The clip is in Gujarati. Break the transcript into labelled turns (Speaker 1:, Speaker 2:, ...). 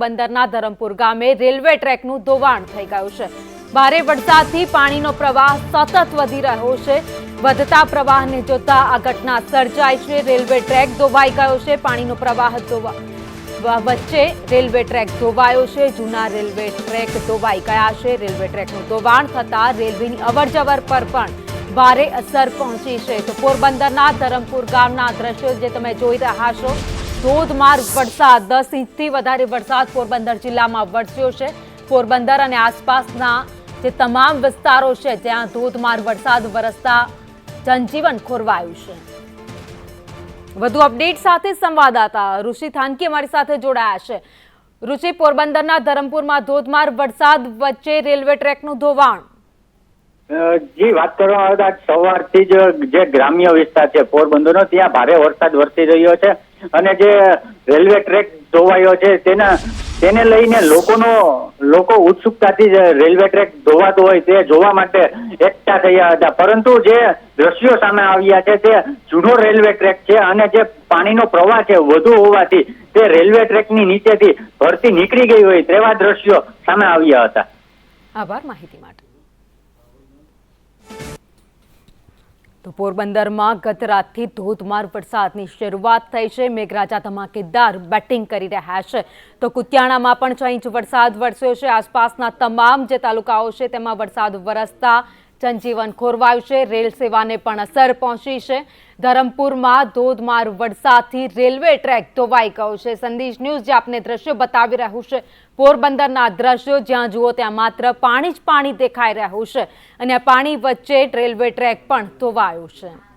Speaker 1: પોરબંદરના ધરમપુર ગામે રેલવે ટ્રેકનું ધોવાણ થઈ ગયું છે. ભારે વરસાદથી પાણીનો પ્રવાહ સતત વધી રહ્યો છે. વધતા પ્રવાહને જોતા આ ઘટના સર્જાય છે. રેલવે ટ્રેક ધોવાઈ ગયો છે. પાણીનો પ્રવાહ ધોવા વચ્ચે રેલવે ટ્રેક ધોવાયો છે. જૂના રેલવે ટ્રેક ધોવાઈ ગયા છે. રેલવે ટ્રેકનું ધોવાણ થતા રેલવેની અવરજવર પર પણ ભારે અસર પહોંચી છે. તો પોરબંદરના ધરમપુર ગામના દ્રશ્યો જે તમે જોઈ રહ્યા છો ધોધમાર વરસાદ, દસ ઇંચથી વધારે વરસાદ પોરબંદર જિલ્લામાં વરસ્યો છે. પોરબંદર અને આસપાસના જે તમામ વિસ્તારો છે ત્યાં ધોધમાર વરસાદ વરસતા જનજીવન ખોરવાયું છે. વધુ અપડેટ સાથે સંવાદદાતા ઋષિ થાનકી અમારી સાથે જોડાયા છે. ઋષિ, પોરબંદરના ધરમપુરમાં ધોધમાર વરસાદ વચ્ચે રેલવે ટ્રેકનું ધોવાણ.
Speaker 2: જી, વાત કરવામાં આવે સવારથી જ જે ગ્રામ્ય વિસ્તાર છે, પોરબંદરનો, ત્યાં ભારે વરસાદ વરસી રહ્યો છે. અને જે રેલવે ટ્રેક ધોવાયો છે, તેના, તેને લઈને લોકોનો, લોકો ઉત્સુકતાથી રેલવે ટ્રેક ધોવાતો હોય તે જોવા માટે એકઠા થયા હતા. પરંતુ જે દ્રશ્યો સામે આવ્યા છે, તે જૂનો રેલવે ટ્રેક છે અને જે પાણીનો પ્રવાહ છે વધુ હોવાથી તે રેલવે ટ્રેકની નીચેથી ભરતી નીકળી ગઈ હોય તેવા દ્રશ્યો સામે આવ્યા હતા.
Speaker 1: આભાર માહિતી માટે. તો પોરબંદરમાં ગત રાતથી ધોધમાર વરસાદની શરૂઆત થઈ છે. મેઘરાજા ધમાકેદાર બેટિંગ કરી રહ્યા છે. તો કુતિયાણામાં પણ છ ઇંચ વરસાદ વરસ્યો છે. આસપાસના તમામ જે તાલુકાઓ છે, તેમાં વરસાદ વરસતા જનજીવન ખોરવાયું છે. રેલ સેવાને પણ અસર પહોંચી છે. ધરમપુરમાં ધોધમાર વરસાદથી રેલવે ટ્રેક ધોવાઈ ગયો છે. સંદેશ ન્યૂઝ જે આપને દ્રશ્યો બતાવી રહ્યું છે. પોરબંદરના દ્રશ્યો, જ્યાં જુઓ ત્યાં માત્ર પાણી જ પાણી દેખાઈ રહ્યું છે અને પાણી વચ્ચે રેલવે ટ્રેક પણ ધોવાયો છે.